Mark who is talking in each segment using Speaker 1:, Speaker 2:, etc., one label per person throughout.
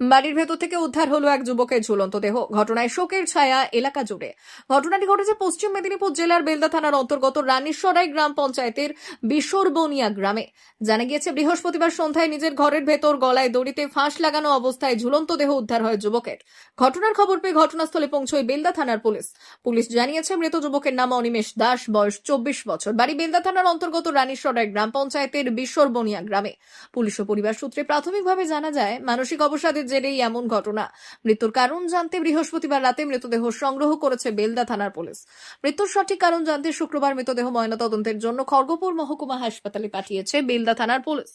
Speaker 1: বাড়ির ভেতর থেকে উদ্ধার হলো এক যুবকের ঝুলন্ত দেহ। ঘটনায় শোকের ছায়া এলাকা জুড়ে। ঘটনাটি ঘটেছে পশ্চিম মেদিনীপুর জেলার বেলদা থানার অন্তর্গত রানীশ্বরাই গ্রাম পঞ্চায়েতের বিশোরবনিয়া গ্রামে। জানা গিয়েছে, বৃহস্পতিবার সন্ধ্যায় নিজের ঘরের ভেতর গলায় দড়িতে ফাঁস লাগানো অবস্থায় ঝুলন্ত দেহ উদ্ধার হয় যুবকের। ঘটনার খবর পেয়ে ঘটনাস্থলে পৌঁছয় বেলদা থানার পুলিশ। পুলিশ জানিয়েছে, মৃত যুবকের নাম অনিমেষ দাস, বয়স চব্বিশ বছর। বাড়ি বেলদা থানার অন্তর্গত রানীশ্বরাই গ্রাম পঞ্চায়েতের বিশোরবনিয়া গ্রামে। পুলিশ ও পরিবার সূত্রে প্রাথমিকভাবে জানা যায়, মানসিক অবসাদের জেরেই এমন ঘটনা। মৃত্যুর কারণ জানতে বৃহস্পতিবার রাতে মৃতদেহ সংগ্রহ করেছে বেলদা থানার পুলিশ। মৃত্যুর সঠিক কারণ জানতে শুক্রবার মৃতদেহ ময়নাতদন্তের জন্য খড়গপুর মহকুমা হাসপাতালে পাঠিয়েছে বেলদা থানার পুলিশ।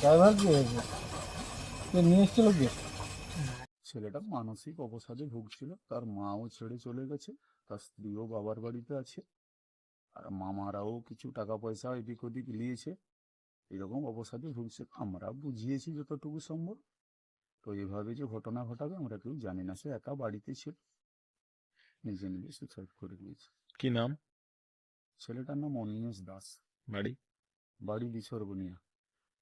Speaker 2: ড্রাইভার কি? হয়েছে নিয়ে এসেছিল কি?
Speaker 3: ছেলেটা মানসিক অবসাদে ভুগছিল। তার মাও ছেড়ে চলে গেছে। তার স্ত্রীও বাবার বাড়িতে আছে। আর মামারাও কিছু টাকা পয়সা এদিক ওদিক নিয়েছে। এরকম অবসাদে ভুগছে। আমরা বুঝিয়েছি যতটুকু সম্ভব। তো এভাবে যে ঘটনা ঘটাবে আমরা কেউ জানি না। সে একা বাড়িতে ছিল। নিজে নিজে সুসাইড করে দিয়েছে।
Speaker 4: কি নাম?
Speaker 3: ছেলেটার নাম অনিমেষ দাস।
Speaker 4: বাড়ি?
Speaker 3: বাড়ি বিসর্বনিয়া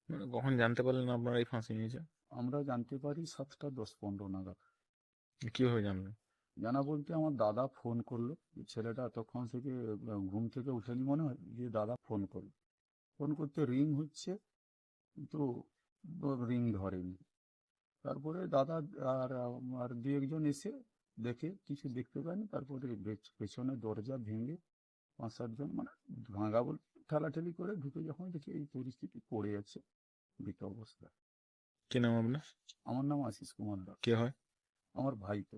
Speaker 4: মানে কখন জানতে পারলেন আপনারা এই ফাঁসি নিয়েছে
Speaker 3: আমরা জানতে পারি সাতটা দশ পনেরো নাগাদ।
Speaker 4: কীভাবে জানলেন
Speaker 3: জানা বলতে আমার দাদা ফোন করল যে ছেলেটা এতক্ষণ থেকে ঘুম থেকে উঠেনি মনে হয় যে দাদা ফোন করল। ফোন করতে রিং হচ্ছে কিন্তু রিং ধরেনি। তারপরে দাদা আর আর দু একজন এসে দেখে কিছু দেখতে পায়নি তারপরে পেছ- পেছনে দরজা ভেঙে পাঁচ সাতজন মানে ভাঙা বল ঠেলাঠেলি করে ঢুকে যখন দেখি এই পরিস্থিতি পড়ে আছে মৃত অবস্থা
Speaker 4: কি নাম আপনার?
Speaker 3: আমার নাম আশিস কুমার দাস।
Speaker 4: কে হয়?
Speaker 3: আমার ভাই তো।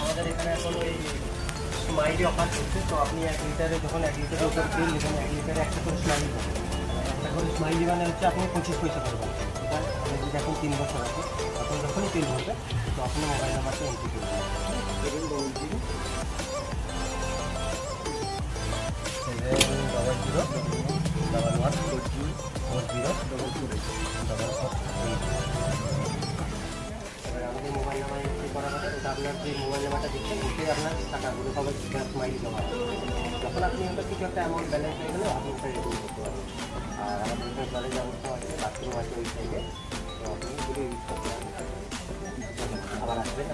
Speaker 5: আমাদের এখানে এখন ওই স্মাইলি অফার চলছে তো আপনি এক লিটারে যখন এক লিটারের উপর তেল নেবেন এক লিটারে একটা করে স্মাইলি পাবেন। একটা করে স্মাইলি মানে হচ্ছে আপনি পঁচিশ পয়সা এটা আপনি যদি এখন তিন বছর আছে তখন যখনই তেল ভরবে তো আপনি মোবাইল নাম্বারটা এন্ট্রি করবেন আপনার যে মোবাইল নাম্বারটা দিচ্ছেন ওতে আপনার টাকাগুলো সবাই স্মাইল জমা হবে। যখন আপনি ওটা কিছু একটা অ্যামাউন্ট ব্যালেন্স হয়ে গেলে আপনি ওটা রিটার্ন করতে পারবেন। আর আমাদের এখানে জলের ব্যবস্থা আছে বাথরুম আছে ওই সাইডে তো আপনি যদি ইউজ করতে পারেন আবার আসবেন।